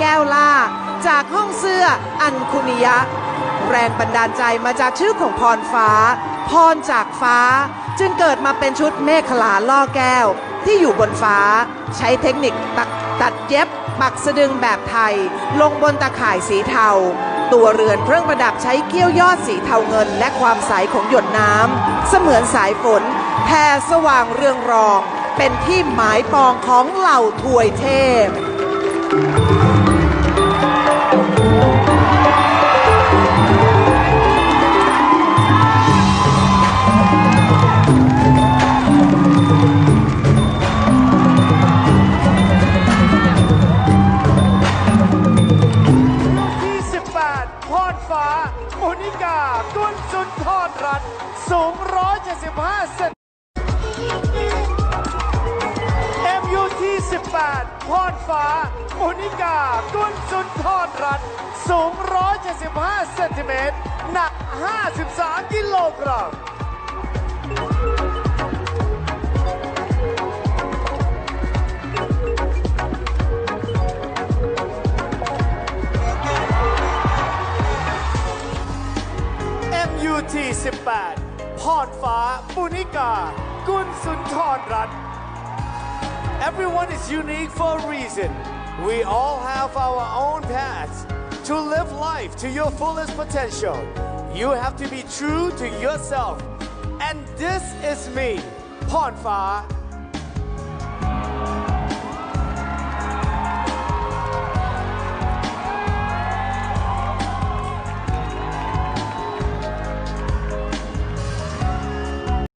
แก้วล่า จากห้องเสื้ออันคุนิยะ แรงบันดาลใจมาจากชื่อของพรฟ้า พรจากฟ้า จึงเกิดมาเป็นชุดเมฆลาล่อแก้ว ที่อยู่บนฟ้า ใช้เทคนิคตัดตัดเย็บ ปักสะดึงแบบไทย ลงบนตะข่ายสีเทา ตัวเรือนเครื่องประดับใช้เกี้ยวยอดสีเทาเงิน และความใสของหยดน้ำเสมือนสายฝนแผ่สว่างเรืองรอง เป็นที่หมายปองของเหล่าถวยเทพ ที่18พรฟ้าโมนิกา กุลสุนทรรัตน์สูง 175เซน 18 พรฟ้าโมนิกา กุลสุนทรรัตน์สูง 175 เซนติเมตร หนัก 53 กิโลกรัม MUT 18พรฟ้า ปุนิกา กุลสุนทรรัตน์ Everyone is unique for a reason. We all have our own paths. To live life to your fullest potential, you have to be true to yourself. And this is me, Pon Fa